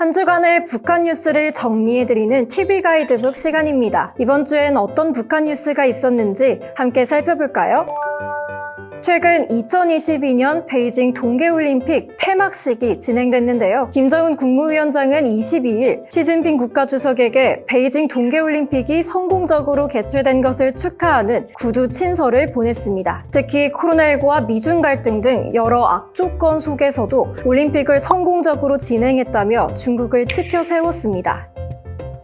한 주간의 북한 뉴스를 정리해드리는 TV 가이드북 시간입니다. 이번 주엔 어떤 북한 뉴스가 있었는지 함께 살펴볼까요? 최근 2022년 베이징 동계올림픽 폐막식이 진행됐는데요. 김정은 국무위원장은 22일 시진핑 국가주석에게 베이징 동계올림픽이 성공적으로 개최된 것을 축하하는 구두 친서를 보냈습니다. 특히 코로나19와 미중 갈등 등 여러 악조건 속에서도 올림픽을 성공적으로 진행했다며 중국을 치켜 세웠습니다.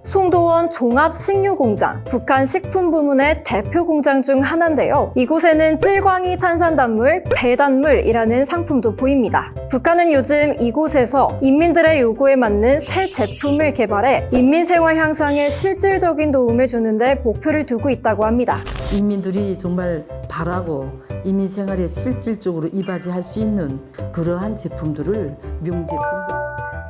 송도원 종합식료공장, 북한 식품 부문의 대표 공장 중 하나인데요. 이곳에는 찔광이 탄산단물, 배단물이라는 상품도 보입니다. 북한은 요즘 이곳에서 인민들의 요구에 맞는 새 제품을 개발해 인민 생활 향상에 실질적인 도움을 주는데 목표를 두고 있다고 합니다. 인민들이 정말 바라고 이민 생활에 실질적으로 이바지할 수 있는 그러한 제품들을 명제품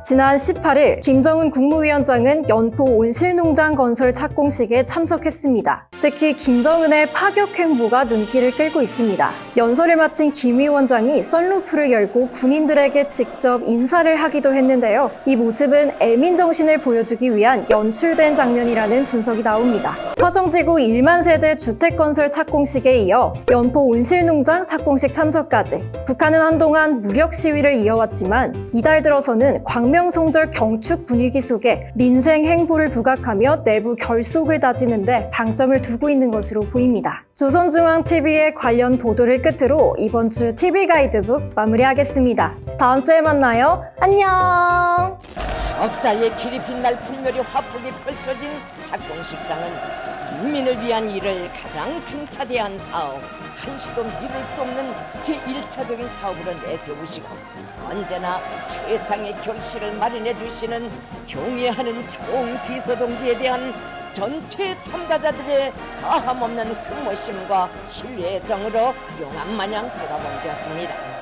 지난 18일 김정은 국무위원장은 연포 온실농장 건설 착공식에 참석했습니다. 특히 김정은의 파격 행보가 눈길을 끌고 있습니다. 연설을 마친 김 위원장이 썬루프를 열고 군인들에게 직접 인사를 하기도 했는데요. 이 모습은 애민 정신을 보여주기 위한 연출된 장면이라는 분석이 나옵니다. 화성지구 1만 세대 주택 건설 착공식에 이어 연포 온실농장 착공식 참석까지 북한은 한동안 무력 시위를 이어왔지만 이달 들어서는 광명 성절 경축 분위기 속에 민생 행보를 부각하며 내부 결속을 다지는데 방점을 두고 있는 것으로 보입니다. 조선중앙TV의 관련 보도를 끝으로 이번 주 TV 가이드북 마무리하겠습니다. 다음 주에 만나요. 안녕! 억사의 길이 빛날 불멸의 화폭이 펼쳐진 작동식장은 국민을 위한 일을 가장 중차대한 사업, 한시도 미룰 수 없는 제1차적인 사업으로 내세우시고 언제나 최상의 결실을 마련해 주시는 경애하는 총비서동지에 대한 전체 참가자들의 다함없는 흠모심과 신뢰의 정으로 용암마냥 돌아봉되었습니다.